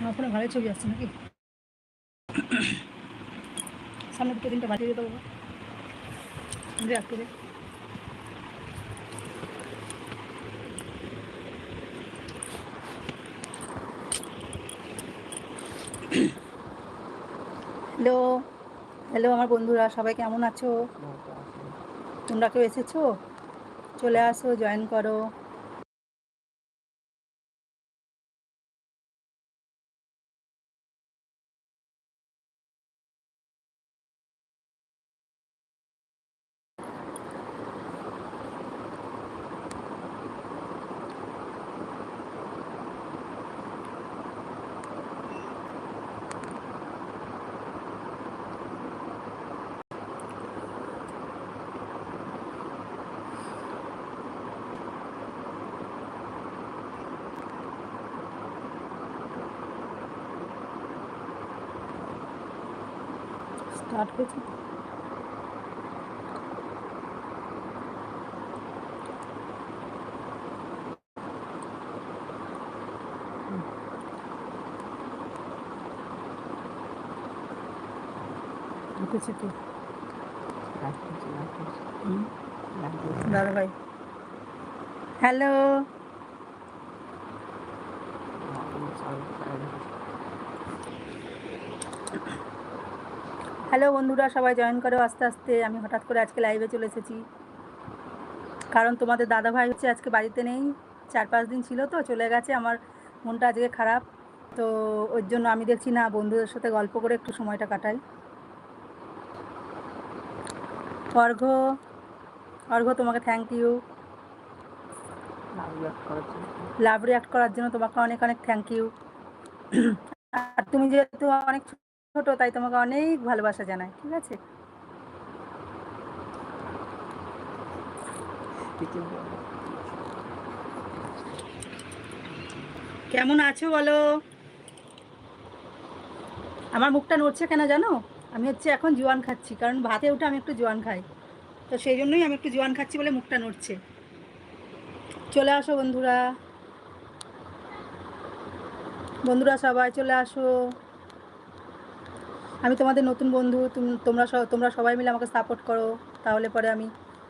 আমার ফোনে ভালোই ছবি আসছে নাকি? সামনে দুটো তিনটা বাজিয়ে দিতে বাবা দে একটু দে। হ্যালো হ্যালো আমার বন্ধুরা সবাই কেমন আছো? তোমরা কেউ এসেছ? চলে আসো জয়েন করো। স্টার্ট হয়েছে? ঢুকেছে তো দাদা ভাই হ্যালো হ্যালো বন্ধুরা, সবাই জয়েন করো আস্তে আস্তে। আমি হঠাৎ করে আজকে লাইভে চলে এসেছি। কারণ তোমাদের দাদা ভাই হচ্ছে আজকে বাড়িতে নেই। চার পাঁচ দিন ছিল তো, চলে গেছে। আমার মনটা আজকে খারাপ। তো ওর জন্য আমি দেখছি না, বন্ধুদের সাথে গল্প করে একটু সময়টা কাটাই। অর্ঘ অর্ঘ, তোমাকে থ্যাংক ইউ লাভ রিয়াক্ট করার জন্য তোমাকে অনেক অনেক থ্যাংক ইউ আর তুমি যেহেতু অনেক ছোট, তাই তোমাকে অনেক ভালোবাসা জানায় ঠিক আছে? কেমন আছো বলো? আমার মুখটা নড়ছে কেন জানো? আমি হচ্ছে এখন জোয়ান খাচ্ছি, কারণ ভাতে উঠে আমি একটু জোয়ান খাই। তো সেই জন্যই আমি একটু জোয়ান খাচ্ছি বলে মুখটা নড়ছে। চলে আসো বন্ধুরা। বন্ধুরা সবাই চলে আসো। আমি তোমাদের নতুন বন্ধু, তুম- তোমরা তোমরা সবাই মিলে আমাকে সাপোর্ট করো, তাহলে পরে আমি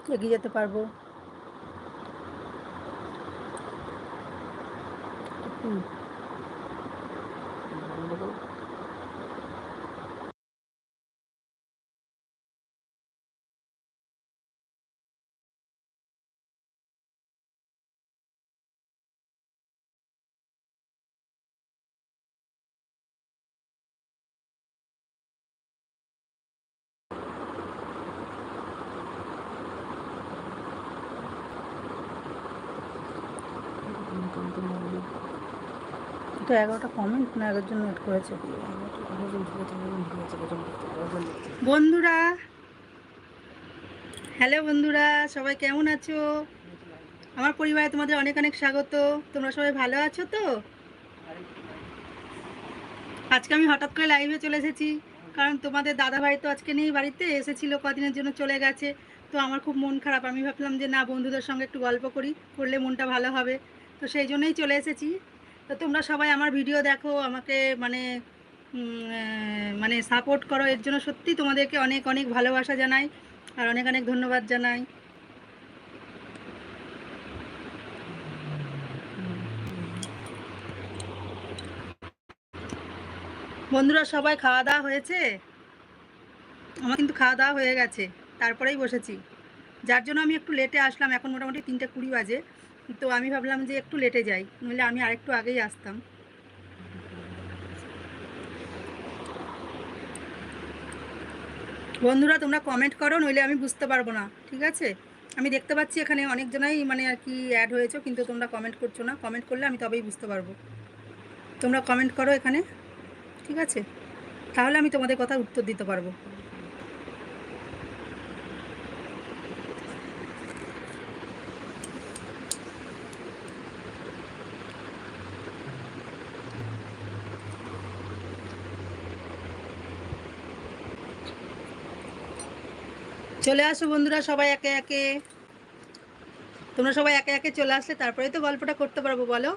এগিয়ে যেতে পারব হুম। তো এগারোটা কমেন্ট না এগারো জন্য নোট করেছে। বন্ধুরা হ্যালো বন্ধুরা, সবাই কেমন আছো? আমার পরিবারে তোমাদের অনেক অনেক স্বাগত। তোমরা সবাই ভালো আছো তো? আজকে আমি হঠাৎ করে লাইভে চলে এসেছি, কারণ তোমাদের দাদা ভাই তো আজকে নেই বাড়িতে, এসেছিল কদিনের জন্য চলে গেছে। তো আমার খুব মন খারাপ, আমি ভাবলাম যে না, বন্ধুদের সঙ্গে একটু গল্প করি, করলে মনটা ভালো হবে। তো সেই জন্যই চলে এসেছি। তো তোমরা সবাই আমার ভিডিও দেখো, আমাকে মানে মানে সাপোর্ট করো। এর জন্য সত্যি তোমাদেরকে অনেক অনেক ভালোবাসা জানাই আর অনেক অনেক ধন্যবাদ জানাই। বন্ধুরা, সবাই খাওয়া দাওয়া হয়েছে? আমার কিন্তু খাওয়া দাওয়া হয়ে গেছে, তারপরেই বসেছি। যার জন্য আমি একটু লেটে আসলাম, এখন মোটামুটি তিনটে কুড়ি বাজে। তো আমি ভাবলাম যে একটু লেটে যাই, নইলে আমি আরেকটু আগেই আসতাম। বন্ধুরা, তোমরা কমেন্ট করো, নইলে আমি বুঝতে পারব না, ঠিক আছে? আমি দেখতে পাচ্ছি এখানে অনেকজনাই মানে আর কি অ্যাড হয়েছে, কিন্তু তোমরা কমেন্ট করছ না। কমেন্ট করলে আমি তবেই বুঝতে পারব। তোমরা কমেন্ট করো এখানে, ঠিক আছে? তাহলে আমি তোমাদের কথা উত্তর দিতে পারব। চলে আসো বন্ধুরা, সবাই একে একে। তোমরা সবাই একে একে চলে আসলে তারপরে তো গল্পটা করতে পারব, বলো।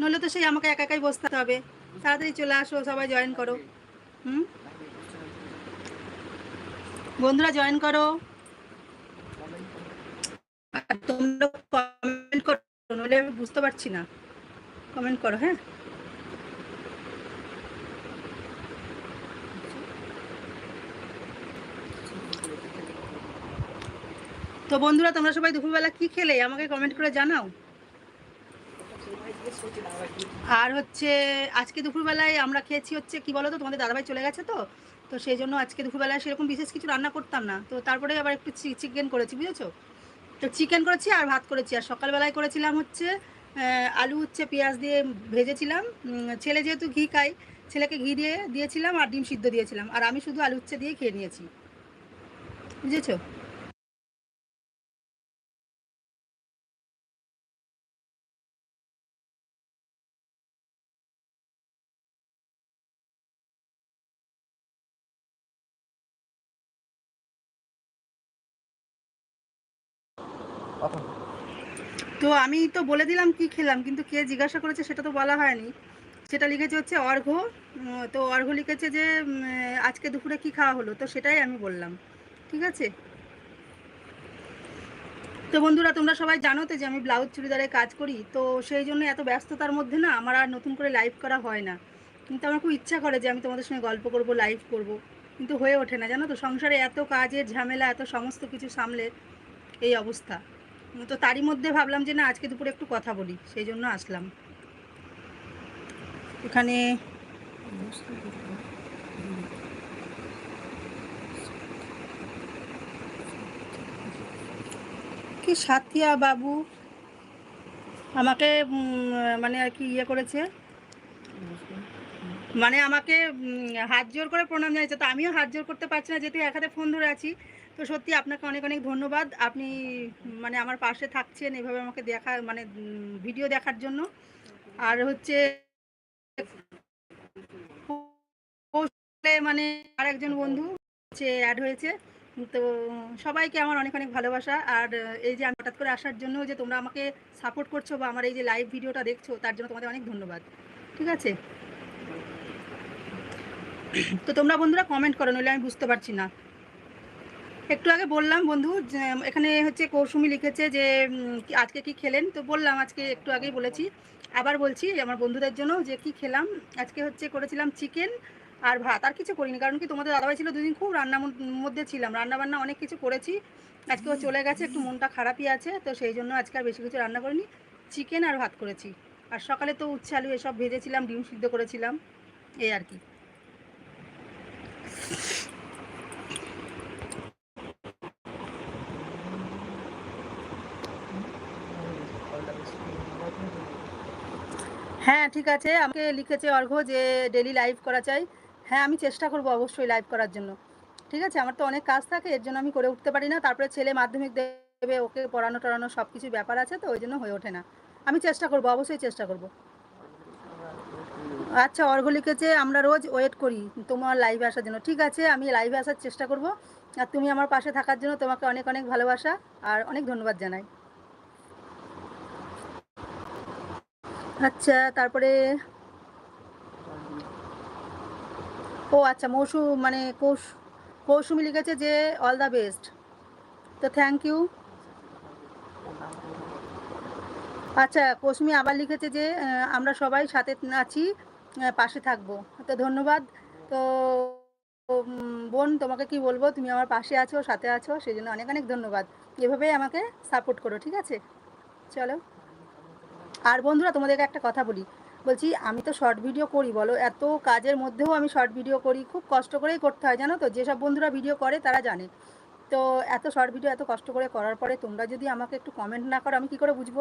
নইলে তো সেই আমাকে একা একাই বসতে হবে। তাড়াতাড়ি চলে আসো, সবাই জয়েন করো। হুম? বন্ধুরা জয়েন করো। তোমরা কমেন্ট করো, নইলে বুঝতে পারছি না। কমেন্ট করো হ্যাঁ? তো বন্ধুরা, তোমরা সবাই দুপুরবেলা কি খেলে? আমাকে কমেন্ট করে জানাও। আর হচ্ছে, আজকে দুপুরবেলায় আমরা খেয়েছি হচ্ছে, কি বলো তো তোমাদের দাদাভাই চলে গেছে তো তো সেই জন্য আজকে দুপুরবেলায় সেরকম বিশেষ কিছু রান্না করতাম না। তো তারপরে আবার একটু চিকেন করেছি, বুঝেছ? তো চিকেন করেছি আর ভাত করেছি। আর সকালবেলায় করেছিলাম হচ্ছে আলু হচ্ছে পেঁয়াজ দিয়ে ভেজেছিলাম। ছেলে যেহেতু ঘি খাই ছেলেকে ঘি দিয়ে, দিয়েছিলাম আর ডিম সিদ্ধ দিয়েছিলাম। আর আমি শুধু আলু উচ্ছে দিয়ে খেয়ে নিয়েছি। বুঝেছ? আমি তো বলে দিলাম কি খেলাম, কিন্তু কে জিজ্ঞাসা করেছে সেটা তো বলা হয়নি। সেটা লিখেছে হচ্ছে অর্ঘ তো অর্ঘ লিখেছে যে আজকে দুপুরে কি খাওয়া হলো? তো সেটাই আমি বললাম। ঠিক আছে? তো বন্ধুরা, তোমরা সবাই জানো তো যে আমি ব্লাউজ চুড়িদারে কাজ করি। তো সেই জন্য এত ব্যস্ততার মধ্যে না আমার আর নতুন করে লাইভ করা হয় না। কিন্তু আমার খুব ইচ্ছা করে যে আমি তোমাদের সঙ্গে গল্প করব লাইভ করব। কিন্তু হয়ে ওঠে না, জানো তো? সংসারে এত কাজের ঝামেলা, এত সমস্ত কিছু সামলে এই অবস্থা। তো তারই মধ্যে ভাবলাম যে না, আজকে দুপুরে একটু কথা বলি, সেই জন্য আসলাম। এখানে কি সাথিয়া বাবু? আমাকে মানে আর কি ইয়ে করেছে? মানে আমাকে হাত জোর করে প্রণাম জানিয়েছে। তো আমিও হাত জোর করতে পারছি না, যেহেতু এক হাতে ফোন ধরে আছি। তো সত্যি আপনাকে অনেক অনেক ধন্যবাদ। আপনি মানে আমার পাশে থাকছেন এভাবে আমাকে দেখা মানে ভিডিও দেখার জন্য। আর হচ্ছে মানে আর একজন বন্ধু হচ্ছে অ্যাড হয়েছে। তো সবাইকে আমার অনেক অনেক ভালোবাসা। আর এই যে আমি হঠাৎ করে আসার জন্য যে তোমরা আমাকে সাপোর্ট করছ বা আমার এই যে লাইভ ভিডিওটা দেখছ, তার জন্য তোমাদের অনেক ধন্যবাদ। ঠিক আছে? তো তোমরা বন্ধুরা কমেন্ট করো, নইলে আমি বুঝতে পারছি না। একটু আগে বললাম বন্ধু এখানে হচ্ছে কৌসুমি লিখেছে যে আজকে কি খেলেন? তো বললাম আজকে একটু আগেই বলেছি। আবার বলছি আমার বন্ধুদের জন্য যে, কি খেলাম? আজকে হচ্ছে করেছিলাম চিকেন আর ভাত। আর কিছু করিনি, কারণ কি তোমাদের দাদাভাই ছিল দুদিন খুব রান্নার মধ্যে- ছিলাম। রান্না বান্না অনেক কিছু করেছি। আজকে ও চলে গেছে, একটু মনটা খারাপই আছে, তো সেই জন্য আজকে আর বেশি কিছু রান্না করিনি। চিকেন আর ভাত করেছি। আর সকালে তো উচ্ছে আলু এসব ভেজেছিলাম, ডিম সিদ্ধ করেছিলাম, এই আর কি। হ্যাঁ ঠিক আছে। আমাকে লিখেছে অর্ঘ যে ডেলি লাইভ করা চাই। হ্যাঁ আমি চেষ্টা করব অবশ্যই লাইভ করার জন্য। ঠিক আছে? আমার তো অনেক কাজ থাকে, এর জন্য আমি করে উঠতে পারি না। তারপরে ছেলে মাধ্যমিক দেবে, ওকে পড়ানো টড়ানো সব কিছু ব্যাপার আছে তো, ওই জন্য হয়ে ওঠে না। আমি চেষ্টা করব, অবশ্যই চেষ্টা করব। আচ্ছা অর্ঘ লিখেছে, আমরা রোজ ওয়েট করি তোমার লাইভে আসার জন্য। ঠিক আছে, আমি লাইভে আসার চেষ্টা করব। আর তুমি আমার পাশে থাকার জন্য তোমাকে অনেক অনেক ভালোবাসা। আর অনেক ধন্যবাদ জানাই। আচ্ছা তারপরে ও আচ্ছা মৌসু মানে কৌসুমি লিখেছে যে অল দ্য বেস্ট তো থ্যাংক ইউ আচ্ছা কৌসুমি আবার লিখেছে যে আমরা সবাই সাথে আছি পাশে থাকব। তো ধন্যবাদ। তো বোন, তোমাকে কি বলব? তুমি আমার পাশে আছো, সাথে আছো সেই জন্য অনেক অনেক ধন্যবাদ। এভাবেই আমাকে সাপোর্ট করো, ঠিক আছে? চলো। আর বন্ধুরা, তোমাদেরকে একটা কথা বলি। বলছি, আমি তো শর্ট ভিডিও করি, বলো। এত কাজের মধ্যেও আমি শর্ট ভিডিও করি, খুব কষ্ট করেই করতে হয়, জানো তো? যেসব বন্ধুরা ভিডিও করে, তারা জানে। তো এত শর্ট ভিডিও এত কষ্ট করে করার পরে তোমরা যদি আমাকে একটু কমেন্ট না করো, আমি কি করে বুঝব?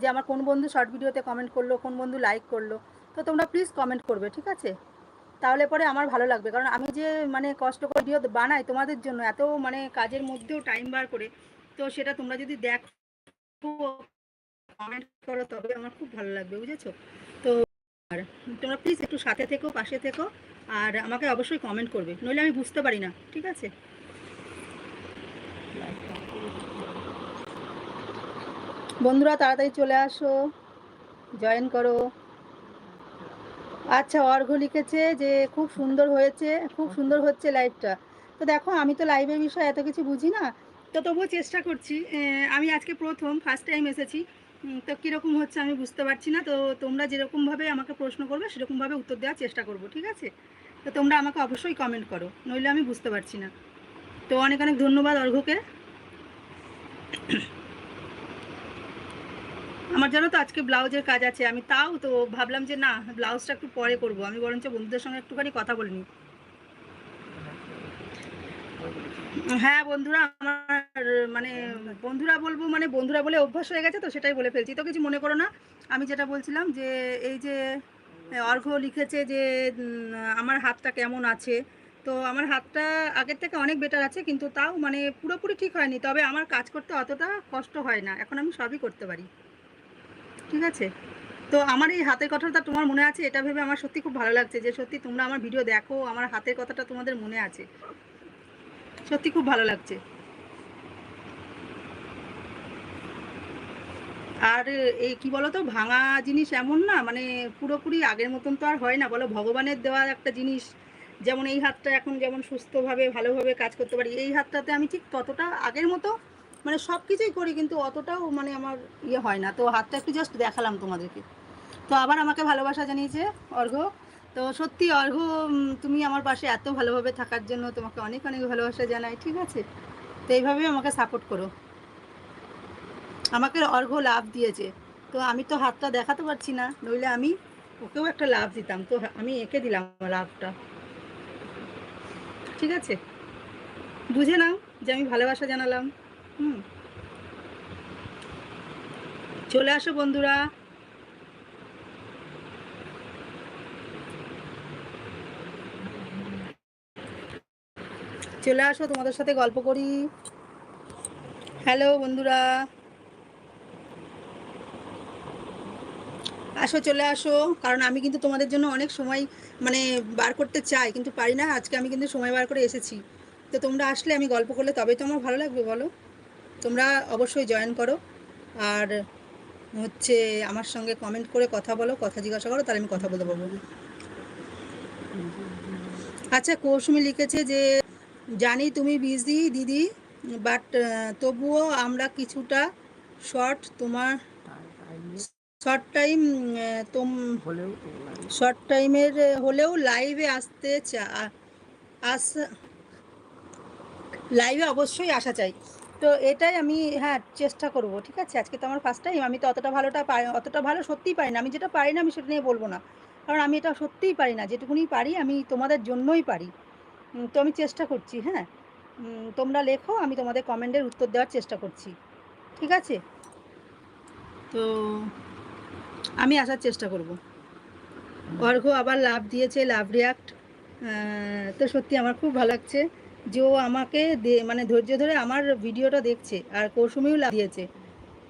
যে আমার কোন বন্ধু শর্ট ভিডিওতে কমেন্ট করল, কোন বন্ধু লাইক করল? তো তোমরা প্লিজ কমেন্ট করবে, ঠিক আছে? তাহলে পরে আমার ভালো লাগবে। কারণ আমি যে মানে কষ্ট করে ভিডিও বানাই তোমাদের জন্য, এত মানে কাজের মধ্যেও টাইম বার করে, তো সেটা তোমরা যদি দেখো কমেন্ট করো, তবে আমার খুব ভালো লাগবে, বুঝেছ? তো আর তোমরা প্লিজ একটু সাথে থেকো, পাশে থেকো, আর আমাকে অবশ্যই কমেন্ট করবে, নইলে আমি বুঝতে পারি না, ঠিক আছে? বন্ধুরা, তাড়াতাড়ি চলে আসো জয়েন করো। আচ্ছা অর্ঘ লিখেছে যে খুব সুন্দর হয়েছে, খুব সুন্দর হচ্ছে লাইভটা তো দেখো, আমি তো লাইভের বিষয়ে এত কিছু বুঝি না তো তবুও চেষ্টা করছি। আমি আজকে প্রথম ফার্স্ট টাইম এসেছি। তো কীরকম হচ্ছে আমি বুঝতে পারছি না। তো তোমরা যেরকমভাবে আমাকে প্রশ্ন করবে, সেরকমভাবে উত্তর দেওয়ার চেষ্টা করব, ঠিক আছে? তো তোমরা আমাকে অবশ্যই কমেন্ট করো, নইলে আমি বুঝতে পারছি না। তো অনেক অনেক ধন্যবাদ অর্ঘকে আমার জানো তো আজকে ব্লাউজের কাজ আছে, আমি তাও তো ভাবলাম যে না, ব্লাউজটা একটু পরে করব। আমি বরঞ্চ বন্ধুদের সঙ্গে একটুখানি কথা বলে নিই। হ্যাঁ বন্ধুরা, আমার মানে বন্ধুরা বলব মানে বন্ধুরা বলে অভ্যাস হয়ে গেছে তো, সেটাই বলে ফেলছি। তো কিছু মনে করো না, আমি যেটা বলছিলাম যে, এই যে অর্ঘ লিখেছে যে আমার হাতটা কেমন আছে, তো আমার হাতটা আগের থেকে অনেক বেটার আছে, কিন্তু তাও মানে পুরোপুরি ঠিক হয়নি, তবে আমার কাজ করতে অতটা কষ্ট হয় না, এখন আমি সবই করতে পারি। ঠিক আছে? তো আমার এই হাতের কথাটা তোমার মনে আছে? এটা ভেবে আমার সত্যি খুব ভালো লাগছে যে, সত্যি তোমরা আমার ভিডিও দেখো, আমার হাতের কথাটা তোমাদের মনে আছে। সত্যি খুব ভালো লাগছে। আর এই কি বলতো, ভাঙা জিনিস এমন না মানে পুরোপুরি আগের মতন তো আর হয় না। বলো, ভগবানের দেওয়া একটা জিনিস, যেমন এই হাতটা এখন যেমন সুস্থভাবে, ভালোভাবে কাজ করতে পারি, এই হাতটাতে আমি ঠিক ততটা আগের মতো মানে সব কিছুই করি, কিন্তু অতটাও মানে আমার ইয়ে হয় না। তো হাতটা একটু জাস্ট দেখালাম তোমাদেরকে। তো আবার আমাকে ভালোবাসা জানিয়েছে অর্ঘ তো সত্যি অর্ঘ তুমি আমার পাশে এত ভালোভাবে থাকার জন্য তোমাকে অনেক অনেক ভালোবাসা জানাই, ঠিক আছে? তো এইভাবেই আমাকে সাপোর্ট করো। আমাকে অর্ঘ লাভ দিয়েছে। তো আমি তো হাতটা দেখাতে পারছি না, নইলে আমি ওকেও একটা লাভ দিতাম। তো আমি এঁকে দিলাম লাভটা। ঠিক আছে? বুঝে নাও যে আমি ভালোবাসা জানালাম। হুম। চলে আসো বন্ধুরা। চলে আসো, তোমাদের সাথে গল্প করি। হ্যালো বন্ধুরা। আসো, চলে আসো। কারণ আমি কিন্তু তোমাদের জন্য অনেক সময় মানে বার করতে চাই, কিন্তু পারি না। আজকে আমি কিন্তু সময় বার করে এসেছি। তো তোমরা আসলে আমি গল্প করলে তবেই তো আমার ভালো লাগবে, বলো? তোমরা অবশ্যই জয়েন করো। আর হচ্ছে আমার সঙ্গে কমেন্ট করে কথা বলো, কথা জিজ্ঞাসা করো, তাহলে আমি কথা বলতে পারব। আচ্ছা কৌসুমি লিখেছে যে জানি তুমি বিজি দিদি বাট তবুও আমরা কিছুটা শর্ট তোমার শর্ট টাইম তোম শর্ট টাইমের হলেও লাইভে আসতে চা আস লাইভে অবশ্যই আসা চাই। তো এটাই আমি হ্যাঁ চেষ্টা করব ঠিক আছে? আজকে তো আমার ফার্স্ট টাইম আমি তো অতটা ভালোটা পারি অতটা ভালো সত্যিই পারি না। আমি যেটা পারি না আমি সেটা নিয়ে বলব না। কারণ আমি এটা সত্যিই পারি না। যেটুকুনি পারি আমি তোমাদের জন্যই পারি। তো আমি চেষ্টা করছি হ্যাঁ? তোমরা লেখো, আমি তোমাদের কমেন্টের উত্তর দেওয়ার চেষ্টা করছি। ঠিক আছে? তো আমি আসার চেষ্টা করব। অর্ঘ আবার লাভ দিয়েছে, লাভ রিয়াক্ট তো সত্যি আমার খুব ভালো লাগছে। যে ও আমাকে মানে ধৈর্য ধরে আমার ভিডিওটা দেখছে, আর কৌসুমিও লাভ দিয়েছে।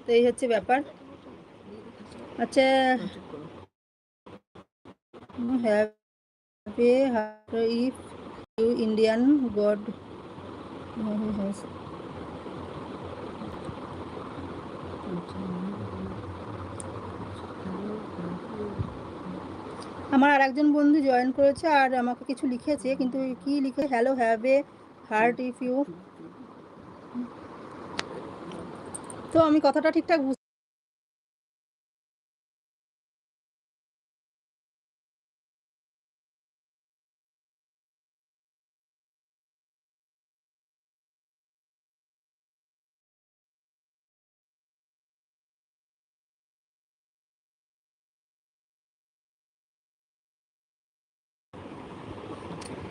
তো এই হচ্ছে ব্যাপার। আচ্ছা হ্যাভ ইউ ইন্ডিয়ান গড আমার আর একজন বন্ধু জয়েন করেছে আর আমাকে কিছু লিখেছে কিন্তু কি লিখে hello have a heart if you তো আমি কথাটা ঠিকঠাক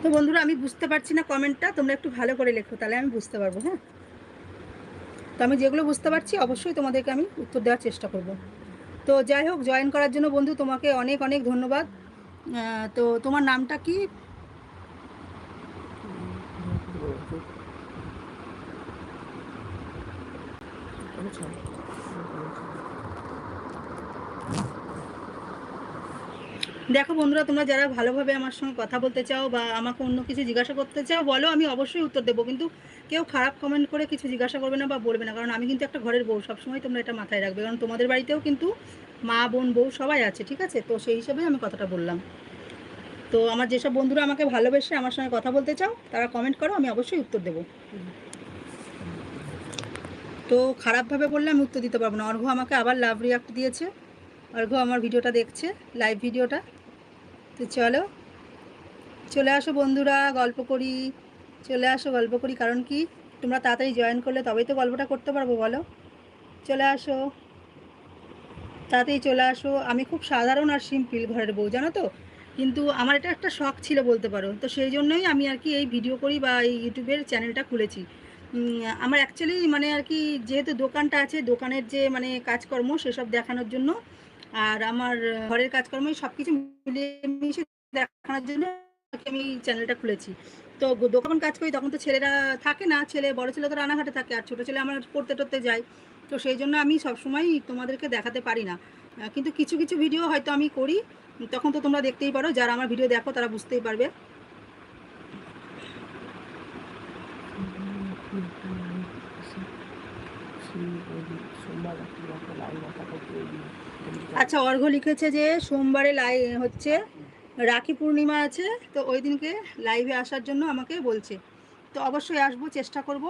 তো বন্ধুরা, আমি বুঝতে পারছি না কমেন্টটা, তোমরা একটু ভালো করে লেখো, তাহলে আমি বুঝতে পারব হ্যাঁ? তো আমি যেগুলো বুঝতে পারছি, অবশ্যই তোমাদেরকে আমি উত্তর দেওয়ার চেষ্টা করব। তো যাই হোক জয়েন করার জন্য বন্ধু, তোমাকে অনেক অনেক ধন্যবাদ। তো তোমার নামটা কি? দেখো বন্ধুরা, তোমরা যারা ভালোভাবে আমার সঙ্গে কথা বলতে চাও বা আমাকে অন্য কিছু জিজ্ঞাসা করতে চাও, বলো, আমি অবশ্যই উত্তর দেবো। কিন্তু কেউ খারাপ কমেন্ট করে কিছু জিজ্ঞাসা করবে না বা বলবে না, কারণ আমি কিন্তু একটা ঘরের বউ, সবসময় তোমরা এটা মাথায় রাখবে। কারণ তোমাদের বাড়িতেও কিন্তু মা, বোন, বউ সবাই আছে, ঠিক আছে? তো সেই হিসাবে আমি কথাটা বললাম। তো আমার যেসব বন্ধুরা আমাকে ভালোবেসে আমার সঙ্গে কথা বলতে চাও, তারা কমেন্ট করো, আমি অবশ্যই উত্তর দেবো। তো খারাপভাবে বললে আমি উত্তর দিতে পারব না। অর্ঘ আমাকে আবার লাভ রিয়াক্ট দিয়েছে। অর্ঘ আমার ভিডিওটা দেখছে লাইভ ভিডিওটা। তো চলো, চলে আসো বন্ধুরা, গল্প করি। চলে আসো গল্প করি, কারণ কি, তোমরা তাড়াতাড়ি জয়েন করলে তবেই তো গল্পটা করতে পারব, বলো। চলে আসো, তাড়াতাড়ি চলে আসো। আমি খুব সাধারণ আর সিম্পল ঘরের বউ, জানো তো? কিন্তু আমার এটা একটা শখ ছিল বলতে পারো। তো সেই জন্যই আমি আর কি এই ভিডিও করি বা এই ইউটিউবের চ্যানেলটা খুলেছি। আমার অ্যাকচুয়ালি মানে আর কি, যেহেতু দোকানটা আছে, দোকানের যে মানে কাজকর্ম, সেসব দেখানোর জন্য আর আমার ঘরের কাজকর্ম সব কিছু মিলিয়ে দেখানোর জন্য আমি চ্যানেলটা খুলেছি তো দোকান কাজ করি তখন তো ছেলেরা থাকে না ছেলে বড় ছেলে তো রানাঘাটে থাকে আর ছোটো ছেলে আমার পড়তে টড়তে যায় তো সেই জন্য আমি সবসময় তোমাদেরকে দেখাতে পারি না কিন্তু কিছু কিছু ভিডিও হয়তো আমি করি তখন তো তোমরা দেখতেই পারো যারা আমার ভিডিও দেখো তারা বুঝতেই পারবে আচ্ছা অর্ঘ লিখেছে যে সোমবারে লাই, হচ্ছে রাখি পূর্ণিমা আছে, তো ওই দিনকে লাইভে আসার জন্য আমাকে বলছে। তো অবশ্যই আসব, চেষ্টা করব।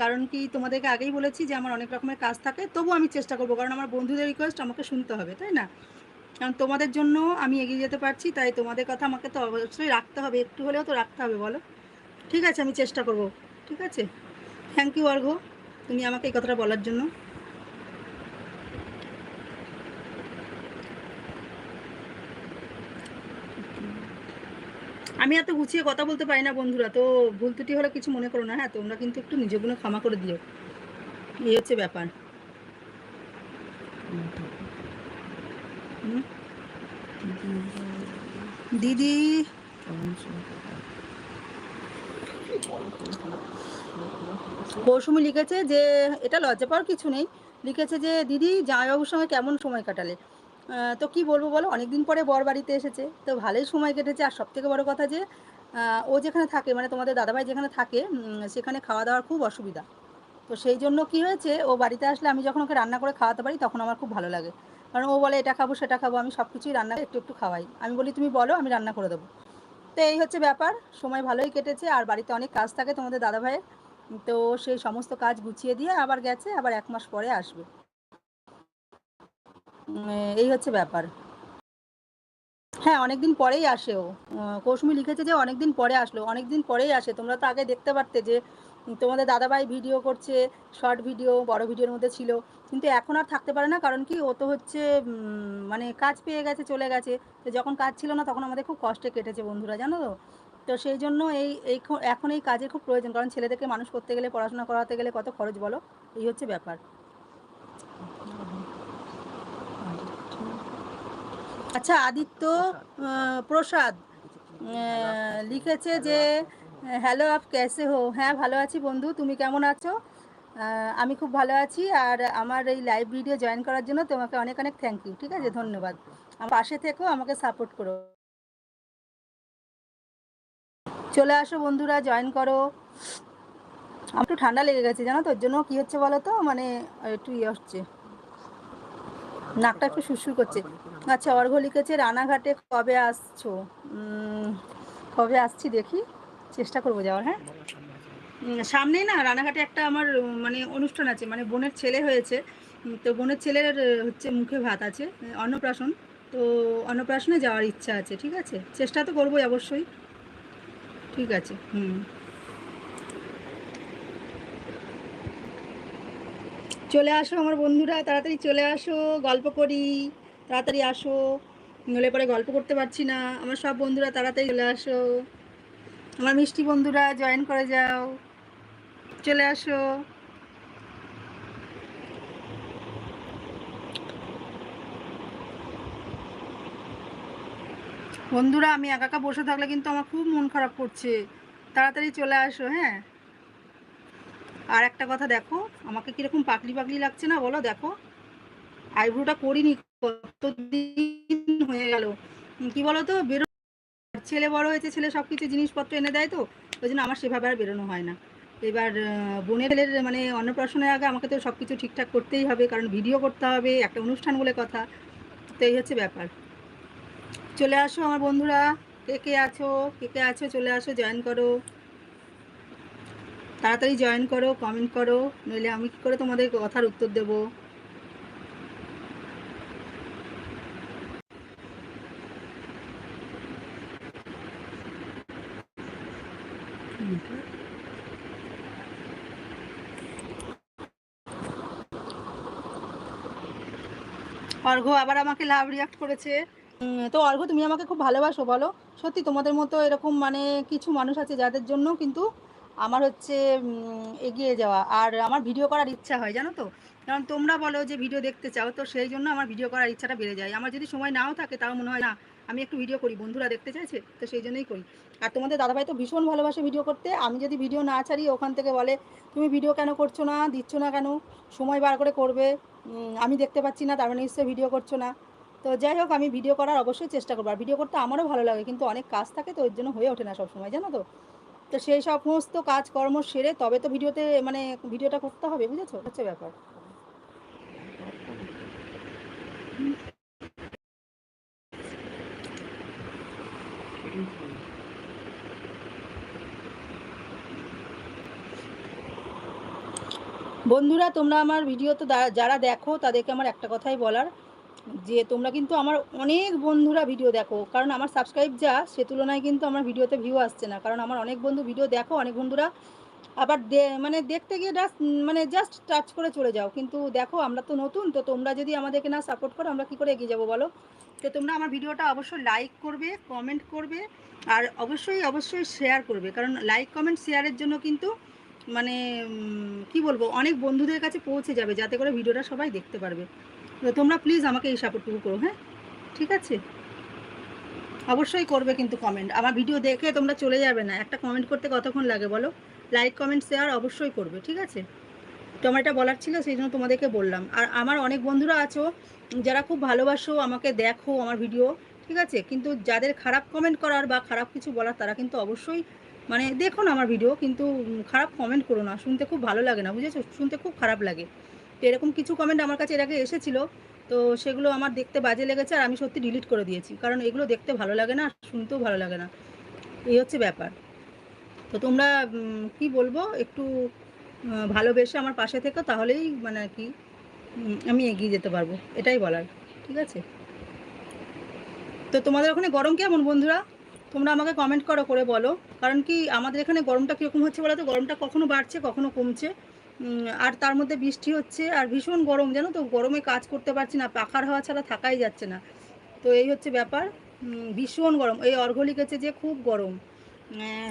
কারণ কি তোমাদেরকে আগেই বলেছি যে আমার অনেক রকমের কাজ থাকে তবু আমি চেষ্টা করব, কারণ আমার বন্ধুদের রিকোয়েস্ট আমাকে শুনতে হবে, তাই না? কারণ তোমাদের জন্য আমি এগিয়ে যেতে পারছি, তাই তোমাদের কথা আমাকে তো অবশ্যই রাখতে হবে, একটু হলেও তো রাখতে হবে, বলো। ঠিক আছে, আমি চেষ্টা করব, ঠিক আছে? থ্যাংক ইউ অর্ঘ তুমি আমাকে এই কথাটা বলার জন্য। আমি এত গুছিয়ে কথা বলতে পারি না বন্ধুরা, তো ভুল ত্রুটি হলে কিছু মনে করো না হ্যাঁ তোমরা কিন্তু একটু নিজেগুলো ক্ষমা করে দিও। এই হচ্ছে ব্যাপার। দিদি। মৌসুমি লিখেছে যে, এটা লজ্জা পাওয়ার কিছু নেই। লিখেছে যে, দিদি, জামাইবাবুর সঙ্গে কেমন সময় কাটালে? তো কি বলব বলো? অনেকদিন পরে বর বাড়িতে এসেছে। তো ভালোই সময় কেটেছে। আর সব থেকে বড় কথা যে ও যেখানে থাকে মানে তোমাদের দাদাভাই যেখানে থাকে সেখানে খাওয়া দাওয়ার খুব অসুবিধা। তো সেই জন্য কি হয়েছে, ও বাড়িতে আসলে আমি যখন ওকে রান্না করে খাওয়াতে পারি, তখন আমার খুব ভালো লাগে। কারণ ও বলে, এটা খাব, সেটা খাব, আমি সব কিছুই রান্না একটু একটু খাওয়াই। আমি বলি, তুমি বলো, আমি রান্না করে দেবো। তো এই হচ্ছে ব্যাপার। সময় ভালোই কেটেছে। আর বাড়িতে অনেক কাজ থাকে তোমাদের দাদাভাইয়ের। তো সেই সমস্ত কাজ গুছিয়ে দিয়ে আবার গেছে, আবার এক মাস পরে আসবে। এই হচ্ছে ব্যাপার। হ্যাঁ অনেকদিন পরেই আসে ও। কৌশমি লিখেছে যে অনেকদিন পরে আসলো। অনেকদিন পরেই আসে। তোমরা তো আগে দেখতে পারতে যে তোমাদের দাদাভাই ভিডিও করছে, শর্ট ভিডিও, বড় ভিডিওর মধ্যে ছিল। কিন্তু এখন আর থাকতে পারে না, কারণ কি ও তো হচ্ছে মানে কাজ পেয়ে গেছে, চলে গেছে। তো যখন কাজ ছিল না, তখন আমাদের খুব কষ্টে কেটেছে বন্ধুরা, জানো তো? তো সেই জন্য এই এই এখন এই কাজের খুব প্রয়োজন। কারণ ছেলেদেরকে মানুষ করতে গেলে, পড়াশোনা করাতে গেলে কত খরচ বলো? এই হচ্ছে ব্যাপার। আচ্ছা আদিত্য প্রসাদ লিখেছে যে হ্যালো আপ ক্যাসে হো? হ্যাঁ ভালো আছি বন্ধু, তুমি কেমন আছো? আমি খুব ভালো আছি, আর আমার এই লাইভ ভিডিও জয়েন করার জন্য তোমাকে অনেক অনেক থ্যাংক ইউ ঠিক আছে? ধন্যবাদ। আমার পাশে থেকেও আমাকে সাপোর্ট করো। চলে আসো বন্ধুরা জয়েন করো। আমার একটু ঠান্ডা লেগে গেছে, জানো তো, ওর জন্য কী হচ্ছে বলো তো? মানে একটু ইয়ে হচ্ছে। নাকটা একটু সুরসুর করছে। আচ্ছা অর্ঘ লিখেছে, রানাঘাটে কবে আসছো? কবে আসছি দেখি, চেষ্টা করব যাওয়ার হ্যাঁ? সামনেই না, রানাঘাটে একটা আমার মানে অনুষ্ঠান আছে মানে বোনের ছেলে হয়েছে। তো বোনের ছেলের হচ্ছে মুখে ভাত আছে, অন্নপ্রাশন। তো অন্নপ্রাশনে যাওয়ার ইচ্ছা আছে, ঠিক আছে? চেষ্টা তো করবোই অবশ্যই। ঠিক আছে, হুম। চলে আসো আমার বন্ধুরা, তাড়াতাড়ি চলে আসো, গল্প করি। তাড়াতাড়ি আসো। নলে পরে গল্প করতে পারছি না। আমার সব বন্ধুরা তাড়াতাড়ি চলে আসো। আমার মিষ্টি বন্ধুরা, জয়েন করে যাও। চলে আসো। বন্ধুরা, আমি একা একা বসে থাকলে কিন্তু আমার খুব মন খারাপ করছে। তাড়াতাড়ি চলে আসো হ্যাঁ? আর একটা কথা দেখো, আমাকে কীরকম পাকলি পাকলি লাগছে না বলো দেখো? আইব্রোটা করিনি কতদিন হয়ে গেল? কি বলো তো বেরো ছেলে বড় হয়েছে, ছেলে সব কিছু জিনিসপত্র এনে দেয় তো, ওই জন্য আমার সেভাবে আর বেরোনো হয় না। এবার বোনের ছেলের মানে অন্নপ্রাশনের আগে আমাকে তো সব কিছু ঠিকঠাক করতেই হবে, কারণ ভিডিও করতে হবে, একটা অনুষ্ঠান বলে কথা। তো এই হচ্ছে ব্যাপার। চলে আসো আমার বন্ধুরা। কে কে আছো? কে কে আছো? চলে আসো, জয়েন করো। তাড়াতাড়ি জয়েন করো কমেন্ট করো। নইলে আমি কি করে তোমাদের কথার উত্তর দেব? অর্ঘ আবার আমাকে লাভ রিয়াক্ট করেছে। তো অর্ঘ তুমি আমাকে খুব ভালোবাসো, বলো। সত্যি তোমাদের মতো এরকম মানে কিছু মানুষ আছে যাদের জন্য কিন্তু আমার হচ্ছে এগিয়ে যাওয়া। আর আমার ভিডিও করার ইচ্ছা হয়, জানো তো? কারণ তোমরা বলো যে ভিডিও দেখতে চাও, তো সেই জন্য আমার ভিডিও করার ইচ্ছাটা বেড়ে যায়। আমার যদি সময় নাও থাকে, তাও মনে হয় না আমি একটু ভিডিও করি, বন্ধুরা দেখতে চাইছে? তো সেই জন্যই করি। আর তোমাদের দাদাভাই তো ভীষণ ভালোবাসে ভিডিও করতে। আমি যদি ভিডিও না ছাড়ি, ওখান থেকে বলে, তুমি ভিডিও কেন করছ না? দিচ্ছ না কেন? সময় বার করে করবে। আমি দেখতে পাচ্ছি না, তার মানে নিশ্চয়ই ভিডিও করছ না। তো যাই হোক, আমি ভিডিও করার অবশ্যই চেষ্টা করব। আর ভিডিও করতে আমারও ভালো লাগে, কিন্তু অনেক কাজ থাকে তো ওর জন্য হয়ে ওঠে না সব সময় জানো তো? তো সেই সমস্ত কাজকর্ম সেরে তবে তো ভিডিওতে মানে ভিডিওটা করতে হবে, বুঝেছ? হচ্ছে ব্যাপার। বন্ধুরা, তোমরা আমার ভিডিও তো যারা দেখো, তাদেরকে আমার একটা কথাই বলার, যে তোমরা কিন্তু আমার অনেক বন্ধুরা ভিডিও দেখো। কারণ আমার সাবস্ক্রাইব যা, সে তুলনায় কিন্তু আমার ভিডিওতে ভিউ আসছে না। কারণ আমার অনেক বন্ধু ভিডিও দেখো, অনেক বন্ধুরা আবার মানে দেখতে গিয়ে জাস্ট মানে জাস্ট টাচ করে চলে যাও। কিন্তু দেখো, আমরা তো নতুন, তো তোমরা যদি আমাদেরকে না সাপোর্ট করো, আমরা কি করে এগিয়ে যাব বলো? তো তোমরা আমার ভিডিওটা অবশ্যই লাইক করবে কমেন্ট করবে, আর অবশ্যই অবশ্যই শেয়ার করবে। কারণ লাইক কমেন্ট শেয়ারের জন্য কিন্তু মানে কি বলব, অনেক বন্ধুদের কাছে পৌঁছে যাবে, যাতে করে ভিডিওটা সবাই দেখতে পারবে। তো তোমরা প্লিজ আমাকে এই সাপোর্টটুকু করো হ্যাঁ? ঠিক আছে? অবশ্যই করবে কিন্তু কমেন্ট আমার ভিডিও দেখে তোমরা চলে যাবে না। একটা কমেন্ট করতে কতক্ষণ লাগে বলো? লাইক কমেন্ট শেয়ার অবশ্যই করবে, ঠিক আছে? তো আমার এটা বলার ছিল, সেই জন্য তোমাদেরকে বললাম। আর আমার অনেক বন্ধুরা আছো, যারা খুব ভালোবাসো আমাকে, দেখো আমার ভিডিও, ঠিক আছে? কিন্তু যাদের খারাপ কমেন্ট করার বা খারাপ কিছু বলার, তারা কিন্তু অবশ্যই মানে দেখো না আমার ভিডিও কিন্তু খারাপ কমেন্ট করো না, শুনতে খুব ভালো লাগে না, বুঝেছ? শুনতে খুব খারাপ লাগে। তো এরকম কিছু কমেন্ট আমার কাছে এর আগে এসেছিল, তো সেগুলো আমার দেখতে বাজে লেগেছে আর আমি সত্যি ডিলিট করে দিয়েছি, কারণ এগুলো দেখতে ভালো লাগে না শুনতেও ভালো লাগে না। এই হচ্ছে ব্যাপার। তো তোমরা কি বলব, একটু ভালোবেসে আমার পাশে থেকো, তাহলেই মানে আর কি আমি এগিয়ে যেতে পারব, এটাই বলার, ঠিক আছে? তো তোমাদের ওখানে গরম কেমন বন্ধুরা? তোমরা আমাকে কমেন্ট করো, করে বলো। কারণ কি আমাদের এখানে গরমটা কীরকম হচ্ছে বলো তো? গরমটা কখনো বাড়ছে, কখনো কমছে। আর তার মধ্যে বৃষ্টি হচ্ছে, আর ভীষণ গরম, জানো তো? গরমে কাজ করতে পারছি না, পাখার হাওয়া ছাড়া থাকাই যাচ্ছে না। তো এই হচ্ছে ব্যাপার। ভীষণ গরম। এই অর্ঘ লিখেছে যে খুব গরম।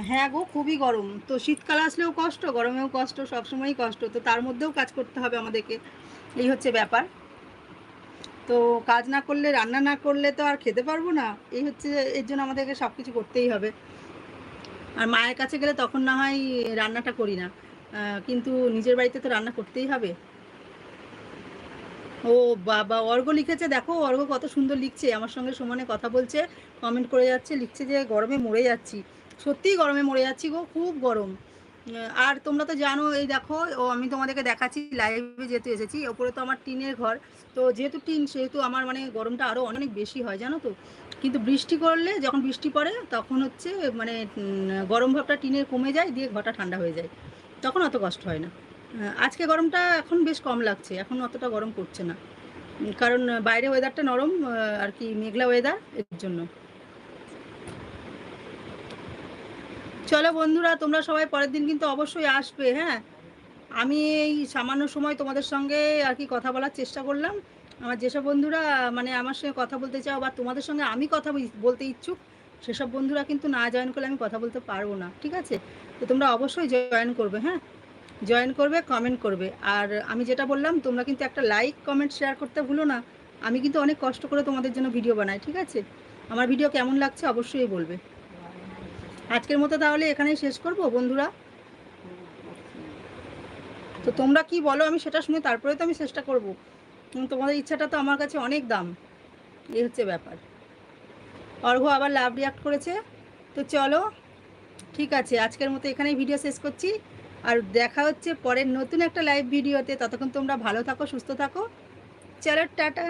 হ্যাঁ গো, খুবই গরম। তো শীতকাল আসলেও কষ্ট, গরমেও কষ্ট, সবসময়ই কষ্ট। তো তার মধ্যেও কাজ করতে হবে আমাদেরকে। এই হচ্ছে ব্যাপার। তো কাজ না করলে, রান্না না করলে তো আর খেতে পারব না। এই হচ্ছে এর জন্য আমাদেরকে সব কিছু করতেই হবে। আর মায়ের কাছে গেলে তখন না হয় রান্নাটা করি না। কিন্তু নিজের বাড়িতে তো রান্না করতেই হবে। ও বাবা অর্ঘ লিখেছে, দেখো অর্ঘ কত সুন্দর লিখছে। আমার সঙ্গে সমানে কথা বলছে কমেন্ট করে যাচ্ছে, লিখছে যে গরমে মরে যাচ্ছি। সত্যিই গরমে মরে যাচ্ছি গো, খুব গরম। আর তোমরা তো জানো, এই দেখো, ও আমি তোমাদেরকে দেখাচ্ছি লাইভে যেহেতু এসেছি, ওপরে তো আমার টিনের ঘর। তো যেহেতু টিন, সেহেতু আমার মানে গরমটা আরও অনেক বেশি হয়, জানো তো? কিন্তু বৃষ্টি করলে, যখন বৃষ্টি পড়ে, তখন হচ্ছে মানে গরম ভাবটা টিনের কমে যায়, দিয়ে ঘরটা ঠান্ডা হয়ে যায়। তখন অত কষ্ট হয় না। আজকে গরমটা এখন বেশ কম লাগছে, এখন অতটা গরম পড়ছে না। কারণ বাইরে ওয়েদারটা নরম আর কি মেঘলা ওয়েদার এর জন্য। চলো বন্ধুরা, তোমরা সবাই পরের দিন কিন্তু অবশ্যই আসবে হ্যাঁ? আমি এই সামান্য সময় তোমাদের সঙ্গে আর কি কথা বলার চেষ্টা করলাম। আমার যেসব বন্ধুরা মানে আমার সঙ্গে কথা বলতে চাও বা তোমাদের সঙ্গে আমি কথা বল- বলতে ইচ্ছুক, সেসব বন্ধুরা কিন্তু না জয়েন করলে আমি কথা বলতে পারব না, ঠিক আছে? তো তোমরা অবশ্যই জয়েন করবে হ্যাঁ? জয়েন করবে কমেন্ট করবে। আর আমি যেটা বললাম, তোমরা কিন্তু একটা লাইক কমেন্ট শেয়ার করতে ভুলো না। আমি কিন্তু অনেক কষ্ট করে তোমাদের জন্য ভিডিও বানাই, ঠিক আছে? আমার ভিডিও কেমন লাগছে অবশ্যই বলবে। আজকের মতো তাহলে এখানেই শেষ করব, বন্ধুরা। তো তোমরা কি বলো, আমি সেটা শুনে তারপরে তো আমি চেষ্টা করব। তোমাদের ইচ্ছাটা তো আমার কাছে অনেক দাম। এই হচ্ছে ব্যাপার। অর্ঘ আবার লাভ রিয়াক্ট করেছে। তো চলো, ঠিক আছে, আজকের মতো এখানেই ভিডিও শেষ করছি। আর দেখা হচ্ছে পরের নতুন একটা লাইভ ভিডিওতে। ততক্ষণ তোমরা ভালো থাকো, সুস্থ থাকো। চলো, টাটা।